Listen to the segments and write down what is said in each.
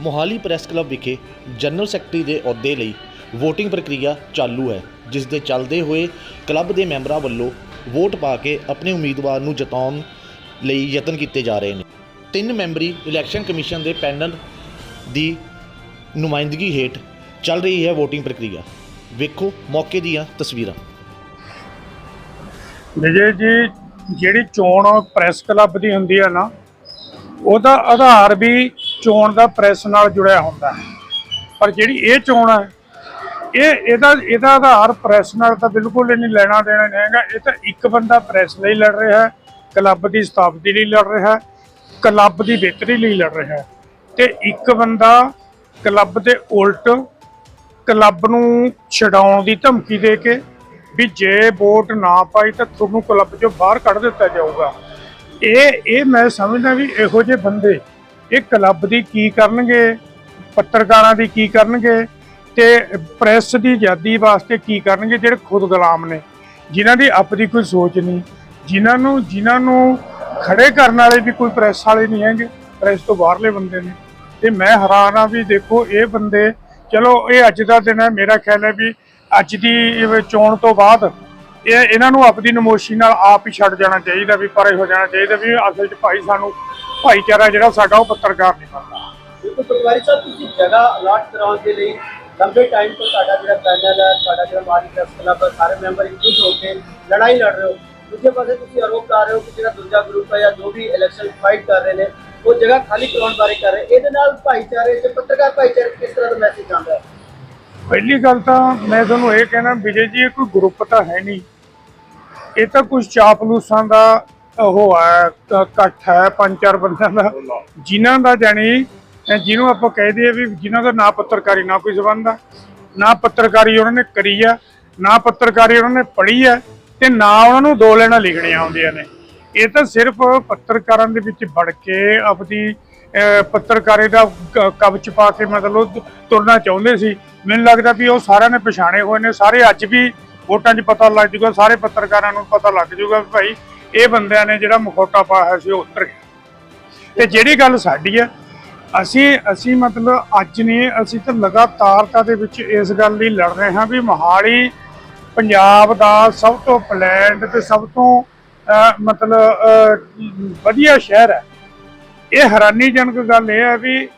Mohali press club ਵਿਖੇ general secretary ਦੇ ਅਹੁਦੇ ਲਈ VOTING ਪ੍ਰਕਿਰਿਆ ਚਾਲੂ ਹੈ, ਜਿਸ ਦੇ ਚੱਲਦੇ ਹੋਏ ਕਲੱਬ ਦੇ ਮੈਂਬਰਾਂ ਵੱਲੋਂ ਵੋਟ ਪਾ ਕੇ ਆਪਣੇ ਉਮੀਦਵਾਰ ਨੂੰ ਜਿਤਾਉਣ ਲਈ ਯਤਨ ਕੀਤੇ ਜਾ ਰਹੇ ਨੇ। ਤਿੰਨ ਮੈਂਬਰੀ ਇਲੈਕਸ਼ਨ ਕਮਿਸ਼ਨ ਦੇ ਪੈਨਲ ਦੀ ਨੁਮਾਇੰਦਗੀ ਹੇਠ ਚੱਲ ਰਹੀ ਹੈ VOTING ਪ੍ਰਕਿਰਿਆ। ਵੇਖੋ ਮੌਕੇ ਦੀਆਂ ਤਸਵੀਰਾਂ। ਵਿਜੇ ਜੀ, ਜਿਹੜੀ ਚੋਣ ਪ੍ਰੈਸ ਕਲੱਬ ਦੀ ਹੁੰਦੀ ਹੈ ਨਾ, ਉਹਦਾ ਆਧਾਰ ਵੀ ਚੋਣ ਦਾ ਪ੍ਰੈਸ ਨਾਲ ਜੁੜਿਆ ਹੁੰਦਾ ਹੈ। ਪਰ ਜਿਹੜੀ ਇਹ ਚੋਣ ਹੈ, ਇਹ ਇਹਦਾ ਇਹਦਾ ਆਧਾਰ ਪ੍ਰੈਸ ਨਾਲ ਤਾਂ ਬਿਲਕੁਲ ਹੀ ਨਹੀਂ ਲੈਣਾ ਦੇਣਾ ਨਹੀਂ ਹੈਗਾ। ਇਹ ਤਾਂ ਇੱਕ ਬੰਦਾ ਪ੍ਰੈਸ ਲਈ ਲੜ ਰਿਹਾ ਹੈ, ਕਲੱਬ ਦੀ ਸਥਾਪਤੀ ਲਈ ਲੜ ਰਿਹਾ ਹੈ, ਕਲੱਬ ਦੀ ਬਿਹਤਰੀ ਲਈ ਲੜ ਰਿਹਾ ਹੈ। ਤੇ ਇੱਕ ਬੰਦਾ ਕਲੱਬ ਦੇ ਉਲਟ ਕਲੱਬ ਨੂੰ ਛਡਾਉਣ ਦੀ ਧਮਕੀ ਦੇ ਕੇ ਵੀ ਜੇ ਵੋਟ ਨਾ ਪਾਈ ਤਾਂ ਤੁਹਾਨੂੰ ਕਲੱਬ ਚੋਂ ਬਾਹਰ ਕੱਢ ਦਿੱਤਾ ਜਾਊਗਾ। ਇਹ ਇਹ ਮੈਂ ਸਮਝਦਾ ਵੀ ਇਹੋ ਜਿਹੇ ਬੰਦੇ ਇਹ ਕਲੱਬ ਦੀ ਕੀ ਕਰਨਗੇ? ਪੱਤਰਕਾਰਾਂ ਦੀ ਕੀ ਕਰਨਗੇ? ਤੇ ਪ੍ਰੈਸ ਦੀ ਆਜ਼ਾਦੀ ਵਾਸਤੇ ਕੀ ਕਰਨਗੇ ਜਿਹੜੇ ਖੁਦ ਗੁਲਾਮ ਨੇ? ਜਿਨ੍ਹਾਂ ਦੀ ਆਪਣੀ ਕੋਈ ਸੋਚ ਨਹੀਂ, ਜਿਨ੍ਹਾਂ ਨੂੰ ਜਿਨ੍ਹਾਂ ਨੂੰ ਖੜੇ ਕਰਨ ਵਾਲੇ ਵੀ ਕੋਈ ਪ੍ਰੈਸ ਵਾਲੇ ਨਹੀਂ ਹੈਗੇ, ਪ੍ਰੈਸ ਤੋਂ ਬਾਹਰਲੇ ਬੰਦੇ ਨੇ। ਤੇ ਮੈਂ ਹੈਰਾਨ ਆ ਵੀ ਦੇਖੋ, ਇਹ ਬੰਦੇ, ਚਲੋ, ਇਹ ਅੱਜ ਦਾ ਦਿਨ ਹੈ, ਮੇਰਾ ਖਿਆਲ ਹੈ ਵੀ ਅੱਜ ਦੀ ਚੋਣ ਤੋਂ ਬਾਅਦ ਇਹ, ਇਹਨਾਂ ਨੂੰ ਆਪਣੀ ਨਮੋਸ਼ੀ ਨਾਲ ਆਪ ਹੀ ਛੱਡ ਜਾਣਾ ਚਾਹੀਦਾ ਵੀ, ਪਰੇ ਹੋ ਜਾਣਾ ਚਾਹੀਦਾ ਵੀ ਅਸਲ 'ਚ ਭਾਈ ਸਾਨੂੰ ਭਾਈਚਾਰਾ ਜਿਹੜਾ ਸਾਡਾ ਉਹ ਪੱਤਰਕਾਰ ਨਹੀਂ ਬਣਦਾ। ਬਿਲਕੁਲ ਪਟਵਾਰੀ ਸਾਹਿਬ ਤੁਸੀਂ ਜਗ੍ਹਾ ਅਲਾਟ ਕਰਾਉਣ ਦੇ ਲਈ ਲੰਬੇ ਟਾਈਮ ਤੋਂ ਤੁਹਾਡਾ ਜਿਹੜਾ ਪੈਨਲ ਹੈ ਤੁਹਾਡਾ ਜਿਹੜਾ ਮਾਰੀ ਪ੍ਰੈਸ ਕਲੱਬ ਸਾਰੇ ਮੈਂਬਰ ਇਕਜੁੱਟ ਹੋ ਕੇ ਲੜਾਈ ਲੜ ਰਹੇ ਹੋ। ਦੂਜੇ ਪਾਸੇ ਤੁਸੀਂ ਆਰੋਪ ਲਾ ਰਹੇ ਹੋ ਕਿ ਜਿਹੜਾ ਦੂਜਾ ਗਰੁੱਪ ਹੈ ਜਾਂ ਜੋ ਵੀ ਇਲੈਕਸ਼ਨ ਫਾਈਟ ਕਰ ਰਹੇ ਨੇ ਉਹ ਜਗ੍ਹਾ ਖਾਲੀ ਕਰਾਉਣ ਬਾਰੇ ਕਰ ਰਹੇ। ਇਹਦੇ ਨਾਲ ਭਾਈਚਾਰੇ ਤੇ ਪੱਤਰਕਾਰ ਭਾਈਚਾਰੇ ਕਿਸ ਤਰ੍ਹਾਂ ਦਾ ਮੈਸੇਜ ਆਉਂਦਾ ਹੈ? ਪਹਿਲੀ ਗੱਲ ਤਾਂ ਮੈਂ ਤੁਹਾਨੂੰ ਇਹ ਕਹਿਣਾ ਵਿਜੇ ਜੀ ਇਹ ਕੋਈ ਗਰੁੱਪ ਤਾਂ ਹੈ ਨਹੀਂ। ਇਹ ਤਾਂ ਕੁਝ ਚਾਪਲੂਸਾਂ ਦਾ ਉਹ ਹੈ ਇਕੱਠ ਹੈ ਪੰਜ ਚਾਰ ਬੰਦਿਆਂ ਦਾ। ਜਿਨ੍ਹਾਂ ਦਾ ਜਾਣੀ ਜਿਹਨੂੰ ਆਪਾਂ ਕਹਿ ਦਈਏ ਵੀ ਜਿਨ੍ਹਾਂ ਦਾ ਨਾ ਪੱਤਰਕਾਰੀ, ਨਾ ਕੋਈ ਜ਼ਬਾਨ ਆ। ਨਾ ਪੱਤਰਕਾਰੀ ਉਹਨਾਂ ਨੇ ਕਰੀ ਆ, ਨਾ ਪੱਤਰਕਾਰੀ ਉਹਨਾਂ ਨੇ ਪੜ੍ਹੀ ਆ, ਤੇ ਨਾ ਉਹਨਾਂ ਨੂੰ ਦੋ ਲੈਣਾ ਲਿਖਣੀਆਂ ਆਉਂਦੀਆਂ ਨੇ। ਇਹ ਤਾਂ ਸਿਰਫ ਪੱਤਰਕਾਰਾਂ ਦੇ ਵਿੱਚ ਵੜ ਕੇ ਆਪਣੀ ਪੱਤਰਕਾਰੀ ਦਾ ਕ- ਕਵਚ ਪਾ ਕੇ ਮਤਲਬ ਤੁਰਨਾ ਚਾਹੁੰਦੇ ਸੀ। ਮੈਨੂੰ ਲੱਗਦਾ ਵੀ ਉਹ ਸਾਰਿਆਂ ਨੇ ਪਛਾਣੇ ਹੋਏ ਨੇ, ਸਾਰੇ ਅੱਜ ਵੀ ਵੋਟਾਂ 'ਚ ਪਤਾ ਲੱਗ ਜੂਗਾ, ਸਾਰੇ ਪੱਤਰਕਾਰਾਂ ਨੂੰ ਪਤਾ ਲੱਗ ਜੂਗਾ ਵੀ ਭਾਈ ਇਹ ਬੰਦਿਆਂ ਨੇ ਜਿਹੜਾ ਮਖੌਟਾ ਪਾਇਆ ਸੀ, ਉਹ ਉਤਰ ਗਿਆ। ਤੇ ਜਿਹੜੀ ਗੱਲ ਸਾਡੀ ਹੈ, ਅਸੀਂ ਅਸੀਂ ਮਤਲਬ ਅੱਜ ਨਹੀਂ, ਅਸੀਂ ਤਾਂ ਲਗਾਤਾਰਤਾ ਦੇ ਵਿੱਚ ਇਸ ਗੱਲ ਲਈ ਲੜ ਰਹੇ ਹਾਂ ਵੀ ਮੋਹਾਲੀ ਪੰਜਾਬ ਦਾ ਸਭ ਤੋਂ ਪਲੈਂਡ ਤੇ ਸਭ ਤੋਂ ਮਤਲਬ ਵਧੀਆ ਸ਼ਹਿਰ ਹੈ। ਇਹ ਹੈਰਾਨੀਜਨਕ ਗੱਲ ਇਹ ਹੈ ਵੀ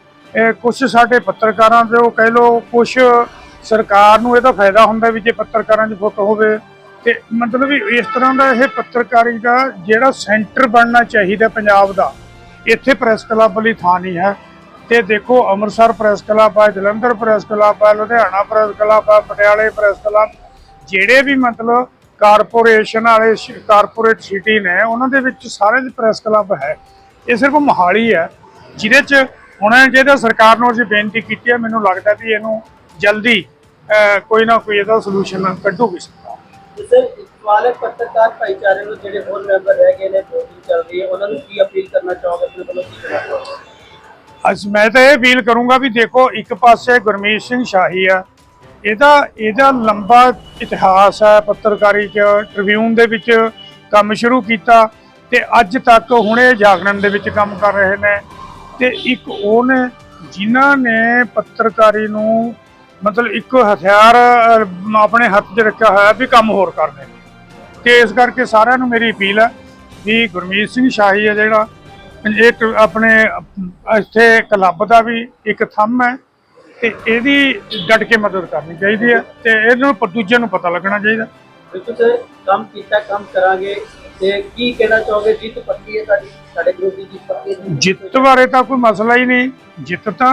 ਕੁਝ ਸਾਡੇ ਪੱਤਰਕਾਰਾਂ ਦੇ ਉਹ ਕਹਿ ਲੋ ਕੁਝ ਸਰਕਾਰ ਨੂੰ ਇਹਦਾ ਫਾਇਦਾ ਹੁੰਦਾ ਵੀ ਜੇ ਪੱਤਰਕਾਰਾਂ 'ਚ ਫੁੱਟ ਹੋਵੇ ਤੇ ਮਤਲਬ ਵੀ ਇਸ ਤਰ੍ਹਾਂ ਦਾ ਇਹ ਪੱਤਰਕਾਰੀ ਦਾ ਜਿਹੜਾ ਸੈਂਟਰ ਬਣਨਾ ਚਾਹੀਦਾ ਪੰਜਾਬ ਦਾ, ਇੱਥੇ ਪ੍ਰੈਸ ਕਲੱਬ ਲਈ ਥਾਂ ਨਹੀਂ ਹੈ। ਤੇ ਦੇਖੋ, ਅੰਮ੍ਰਿਤਸਰ ਪ੍ਰੈਸ ਕਲੱਬ ਆ, ਜਲੰਧਰ ਪ੍ਰੈਸ ਕਲੱਬ ਆ, ਲੁਧਿਆਣਾ ਪ੍ਰੈਸ ਕਲੱਬ ਆ, ਪਟਿਆਲੇ ਪ੍ਰੈਸ ਕਲੱਬ, ਜਿਹੜੇ ਵੀ ਮਤਲਬ ਕਾਰਪੋਰੇਸ਼ਨ ਵਾਲੇ ਕਾਰਪੋਰੇਟ ਸਿਟੀ ਨੇ, ਉਹਨਾਂ ਦੇ ਵਿੱਚ ਸਾਰੇ ਦੇ ਪ੍ਰੈਸ ਕਲੱਬ ਹੈ। ਇਹ ਸਿਰਫ ਮੋਹਾਲੀ ਹੈ, ਜਿਹਦੇ ਚ ਹੁਣ ਜਿਹਦਾ ਸਰਕਾਰ ਨੂੰ ਅਸੀਂ ਬੇਨਤੀ ਕੀਤੀ ਹੈ, ਮੈਨੂੰ ਲੱਗਦਾ ਵੀ ਇਹਨੂੰ ਜਲਦੀ ਕੋਈ ਨਾ ਕੋਈ ਇਹਦਾ ਸੋਲੂਸ਼ਨ ਕੱਢੂਗੀ। ਸਰ, ਸਵਾਲ ਹੈ ਪੱਤਰਕਾਰ ਭਾਈਚਾਰੇ ਨੂੰ ਜਿਹੜੇ ਹੋਰ ਮੈਂਬਰ ਰਹਿ ਗਏ ਨੇ VOTING ਚੱਲ ਰਹੀ ਹੈ, ਉਹਨਾਂ ਨੂੰ ਕੀ ਅਪੀਲ ਕਰਨਾ ਚਾਹੋਗੇ, ਆਪਣੇ ਵੱਲੋਂ ਕੀ ਕਰਨਾ ਚਾਹੋਗੇ? ਅੱਜ ਮੈਂ ਤਾਂ ਇਹ ਅਪੀਲ ਕਰੂੰਗਾ ਵੀ ਦੇਖੋ, ਇੱਕ ਪਾਸੇ ਗੁਰਮੀਤ ਸਿੰਘ ਸ਼ਾਹੀ ਆ, ਇਹਦਾ ਇਹਦਾ ਲੰਬਾ ਇਤਿਹਾਸ ਹੈ ਪੱਤਰਕਾਰੀ ਚ ਟ੍ਰਿਬਿਊਨ ਦੇ ਵਿੱਚ ਕੰਮ ਸ਼ੁਰੂ ਕੀਤਾ ਤੇ ਅੱਜ ਤੱਕ ਹੁਣੇ ਜਾਗਰਣ ਦੇ ਵਿੱਚ ਕੰਮ ਕਰ ਰਹੇ ਨੇ ਤੇ ਇੱਕ ਉਹ ਨੇ ਜਿਨ੍ਹਾਂ ਨੇ ਪੱਤਰਕਾਰੀ ਨੂੰ ਮਤਲਬ ਇੱਕ ਹਥਿਆਰ ਆਪਣੇ ਹੱਥ 'ਚ ਰੱਖਿਆ ਹੋਇਆ ਵੀ ਕੰਮ ਹੋਰ ਕਰਦੇ ਤੇ ਇਸ ਕਰਕੇ ਸਾਰਿਆਂ ਨੂੰ ਮੇਰੀ ਅਪੀਲ ਹੈ ਵੀ ਗੁਰਮੀਤ ਸਿੰਘ ਸ਼ਾਹੀ ਹੈ ਜਿਹੜਾ ਇਹ ਕ- ਆਪਣੇ ਇੱਥੇ ਕਲੱਬ ਦਾ ਵੀ ਇੱਕ ਥੰਮ ਹੈ ਤੇ ਇਹਦੀ ਡਟ ਕੇ ਮਦਦ ਕਰਨੀ ਚਾਹੀਦੀ ਹੈ ਤੇ ਇਹਨੂੰ ਦੂਜਿਆਂ ਨੂੰ ਪਤਾ ਲੱਗਣਾ ਚਾਹੀਦਾ। ਬਿਲਕੁਲ ਸਰ ਕੰਮ ਕੀਤਾ ਕੰਮ ਕਰਾਂਗੇ ਤੇ ਕੀ ਕਹਿਣਾ ਚਾਹੋਗੇ? ਜਿੱਤ ਪੱਕੀ ਹੈ ਸਾਡੀ ਸਾਡੇ ਗਰੁੱਪ ਦੀ ਜਿੱਤ ਪੱਕੀ ਹੈ। ਜਿੱਤ ਬਾਰੇ ਤਾਂ ਕੋਈ ਮਸਲਾ ਹੀ ਨਹੀਂ। ਜਿੱਤ ਤਾਂ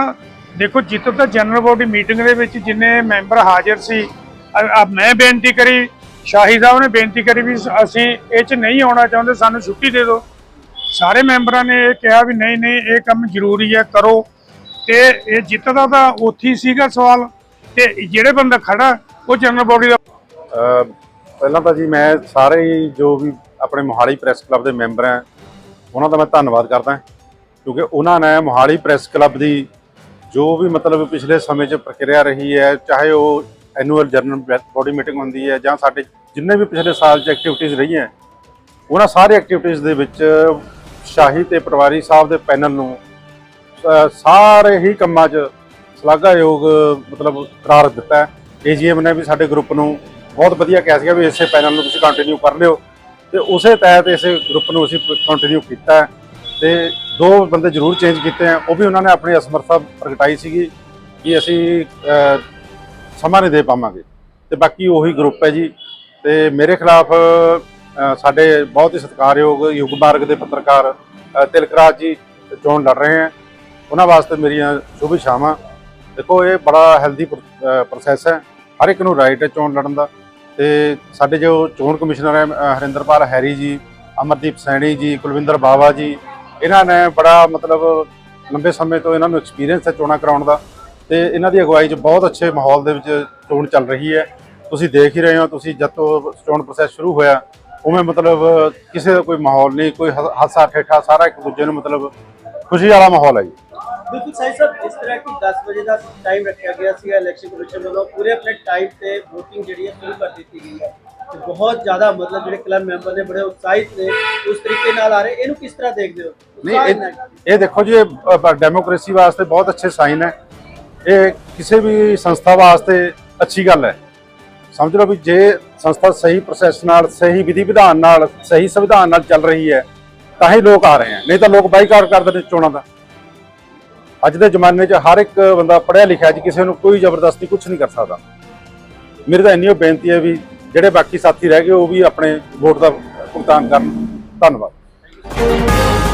ਦੇਖੋ ਜਿੱਤ ਤਾਂ ਜਨਰਲ ਬੋਡੀ ਮੀਟਿੰਗ ਦੇ ਵਿੱਚ ਜਿੰਨੇ ਮੈਂਬਰ ਹਾਜ਼ਰ ਸੀ ਮੈਂ ਬੇਨਤੀ ਕਰੀ, ਸ਼ਾਹੀ ਸਾਹਿਬ ਨੇ ਬੇਨਤੀ ਕਰੀ ਵੀ ਅਸੀਂ ਇਹ ਚ ਨਹੀਂ ਆਉਣਾ ਚਾਹੁੰਦੇ, ਸਾਨੂੰ ਛੁੱਟੀ ਦੇ ਦਿਓ। ਸਾਰੇ ਮੈਂਬਰਾਂ ਨੇ ਇਹ ਕਿਹਾ ਵੀ ਨਹੀਂ ਨਹੀਂ, ਇਹ ਕੰਮ ਜ਼ਰੂਰੀ ਹੈ, ਕਰੋ। ਤੇ ਇਹ ਜਿੱਤਦਾ ਤਾਂ ਉੱਥੇ ਹੀ ਸੀਗਾ ਸਵਾਲ। ਤੇ ਜਿਹੜੇ ਬੰਦਾ ਖੜਾ, ਉਹ ਜਨਰਲ ਬੋਡੀ ਦਾ ਪਹਿਲਾਂ ਤਾਂ ਜੀ ਮੈਂ ਸਾਰੇ ਜੋ ਵੀ ਆਪਣੇ ਮੋਹਾਲੀ ਪ੍ਰੈਸ ਕਲੱਬ ਦੇ ਮੈਂਬਰ ਹੈ, ਉਹਨਾਂ ਦਾ ਮੈਂ ਧੰਨਵਾਦ ਕਰਦਾ, ਕਿਉਂਕਿ ਉਹਨਾਂ ਨੇ ਮੋਹਾਲੀ ਪ੍ਰੈਸ ਕਲੱਬ ਦੀ ਜੋ ਵੀ ਮਤਲਬ ਪਿਛਲੇ ਸਮੇਂ 'ਚ ਪ੍ਰਕਿਰਿਆ ਰਹੀ ਹੈ, ਚਾਹੇ ਉਹ ਐਨੂਅਲ ਜਨਰਲ ਬੋਡੀ ਮੀਟਿੰਗ ਹੁੰਦੀ ਹੈ ਜਾਂ ਸਾਡੇ ਜਿੰਨੇ ਵੀ ਪਿਛਲੇ ਸਾਲ 'ਚ ਐਕਟੀਵਿਟੀਜ਼ ਰਹੀਆਂ, ਉਹਨਾਂ ਸਾਰੇ ਐਕਟੀਵਿਟੀਜ਼ ਦੇ ਵਿੱਚ ਸ਼ਾਹੀ ਤੇ ਪਟਵਾਰੀ ਸਾਹਿਬ ਦੇ ਪੈਨਲ ਨੂੰ ਸਾਰੇ ਹੀ ਕੰਮਾਂ 'ਚ ਸ਼ਲਾਘਾਯੋਗ, ਮਤਲਬ ਕਰਾਰ ਦਿੱਤਾ ਹੈ। ਏਜੀਐਮ ਨੇ ਵੀ ਸਾਡੇ ਗਰੁੱਪ ਨੂੰ ਬਹੁਤ ਵਧੀਆ ਕਿਹਾ ਸੀਗਾ ਵੀ ਇਸੇ ਪੈਨਲ ਨੂੰ ਤੁਸੀਂ ਕੰਟੀਨਿਊ ਕਰ ਲਿਓ ਤੇ ਉਸੇ ਤਹਿਤ ਇਸੇ ਗਰੁੱਪ ਨੂੰ ਅਸੀਂ ਕੰਟੀਨਿਊ ਕੀਤਾ ਹੈ। ਤੇ ਦੋ ਬੰਦੇ ਜ਼ਰੂਰ ਚੇਂਜ ਕੀਤੇ ਆ, ਉਹ ਵੀ ਉਹਨਾਂ ਨੇ ਆਪਣੀ ਅਸਮਰਥਾ ਪ੍ਰਗਟਾਈ ਸੀਗੀ ਕਿ ਅਸੀਂ ਸਮਾਂ ਨਹੀਂ ਦੇ ਪਾਵਾਂਗੇ। ਤੇ ਬਾਕੀ ਉਹੀ ਗਰੁੱਪ ਹੈ ਜੀ। ਤੇ ਮੇਰੇ ਖਿਲਾਫ ਸਾਡੇ ਬਹੁਤ ਹੀ ਸਤਿਕਾਰਯੋਗ ਯੁੱਗ ਮਾਰਗ ਦੇ ਪੱਤਰਕਾਰ ਤਿਲਕਰਾਜ ਜੀ ਚੋਣ ਲੜ ਰਹੇ ਹੈ। ਉਹਨਾਂ ਵਾਸਤੇ ਮੇਰੀਆਂ ਸ਼ੁਭ ਇਛਾਵਾਂ। ਦੇਖੋ, ਇਹ ਬੜਾ ਹੈਲਦੀ ਪ੍ਰੋਸੈਸ ਹੈ। ਹਰ ਇੱਕ ਨੂੰ ਰਾਈਟ ਹੈ ਚੋਣ ਲੜਨ ਦਾ। ਤੇ ਸਾਡੇ ਜੋ ਚੋਣ ਕਮਿਸ਼ਨਰ ਹੈ ਹਰਿੰਦਰਪਾਲ ਹੈਰੀ ਜੀ, ਅਮਰਦੀਪ ਸੈਣੀ ਜੀ, ਕੁਲਵਿੰਦਰ ਬਾਵਾ ਜੀ ਇਹਨਾਂ ਨੇ ਬੜਾ ਮਤਲਬ ਲੰਬੇ ਸਮੇਂ ਤੋਂ ਇਹਨਾਂ ਨੂੰ ਐਕਸਪੀਰੀਅੰਸ ਹੈ ਚੋਣਾਂ ਕਰਾਉਣ ਦਾ ਤੇ ਇਹਨਾਂ ਦੀ ਅਗਵਾਈ 'ਚ ਬਹੁਤ ਅੱਛੇ ਮਾਹੌਲ ਦੇ ਵਿੱਚ ਚੋਣ ਚੱਲ ਰਹੀ ਹੈ। ਤੁਸੀਂ ਦੇਖ ਹੀ ਰਹੇ ਹੋ, ਤੁਸੀਂ ਜਦ ਤੋਂ ਚੋਣ ਪ੍ਰੋਸੈਸ ਸ਼ੁਰੂ ਹੋਇਆ, ਉਵੇਂ ਮਤਲਬ ਕਿਸੇ ਦਾ ਕੋਈ ਮਾਹੌਲ ਨਹੀਂ, ਕੋਈ ਹਾਸਾ ਠੇਠਾ ਸਾਰਾ ਇੱਕ ਦੂਜੇ ਨੂੰ ਮਤਲਬ ਖੁਸ਼ੀ ਵਾਲਾ ਮਾਹੌਲ ਹੈ ਜੀ। ਬਿਲਕੁਲ ਸਹੀ ਸਾਹਿਬ ਇਸ ਤਰ੍ਹਾਂ ਕਿ 10 ਵਜੇ ਦਾ ਟਾਈਮ ਰੱਖਿਆ ਗਿਆ ਸੀਗਾ ਇਲੈਕਸ਼ਨ ਕਮਿਸ਼ਨ ਵੱਲੋਂ ਪੂਰੇ ਆਪਣੇ ਟਾਈਮ ਤੇ VOTING ਜਿਹੜੀ ਹੈ ਸ਼ੁਰੂ ਕਰ ਦਿੱਤੀ ਗਈ ਹੈ। ਬਹੁਤ ਜ਼ਿਆਦਾ ਮਤਲਬ ਜਿਹੜੇ ਕਲੱਬ ਮੈਂਬਰ ਨੇ ਬੜੇ ਉਤਸ਼ਾਹਿਤ ਨੇ ਉਸ ਤਰੀਕੇ ਨਾਲ ਆ ਰਹੇ। ਇਹਨੂੰ ਕਿਸ ਤਰ੍ਹਾਂ ਦੇਖਦੇ ਹੋ? ਨਹੀਂ ਇਹ। ਇਹ ਦੇਖੋ ਜੀ ਇਹ ਡੈਮੋਕ੍ਰੇਸੀ ਵਾਸਤੇ ਬਹੁਤ ਅੱਛੇ ਸਾਈਨ ਹੈ। ਇਹ ਕਿਸੇ ਵੀ ਸੰਸਥਾ ਵਾਸਤੇ ਅੱਛੀ ਗੱਲ ਹੈ। ਸਮਝ ਲਓ ਵੀ ਜੇ ਸੰਸਥਾ ਸਹੀ ਪ੍ਰੋਸੈਸ ਨਾਲ ਸਹੀ ਵਿਧੀ ਵਿਧਾਨ ਨਾਲ ਸਹੀ ਸੰਵਿਧਾਨ ਨਾਲ ਚੱਲ ਰਹੀ ਹੈ ਤਾਂ ਹੀ ਲੋਕ ਆ ਰਹੇ ਹੈ। ਨਹੀਂ ਤਾਂ ਲੋਕ ਬਾਈਕਾਟ ਕਰਦੇ ਨੇ ਚੋਣਾਂ ਦਾ। ਅੱਜ ਦੇ ਜ਼ਮਾਨੇ 'ਚ ਹਰ ਇੱਕ ਬੰਦਾ ਪੜ੍ਹਿਆ ਲਿਖਿਆ ਜੀ ਕਿਸੇ ਨੂੰ ਕੋਈ ਜ਼ਬਰਦਸਤੀ ਕੁਝ ਨਹੀਂ ਕਰ ਸਕਦਾ। ਮੇਰੀ ਤਾਂ ਇੰਨੀ ਓ ਬੇਨਤੀ ਹੈ ਵੀ ਜਿਹੜੇ ਬਾਕੀ ਸਾਥੀ ਰਹਿ ਗਏ ਉਹ ਵੀ ਆਪਣੇ ਵੋਟ ਦਾ ਭੁਗਤਾਨ ਕਰਨ। ਧੰਨਵਾਦ।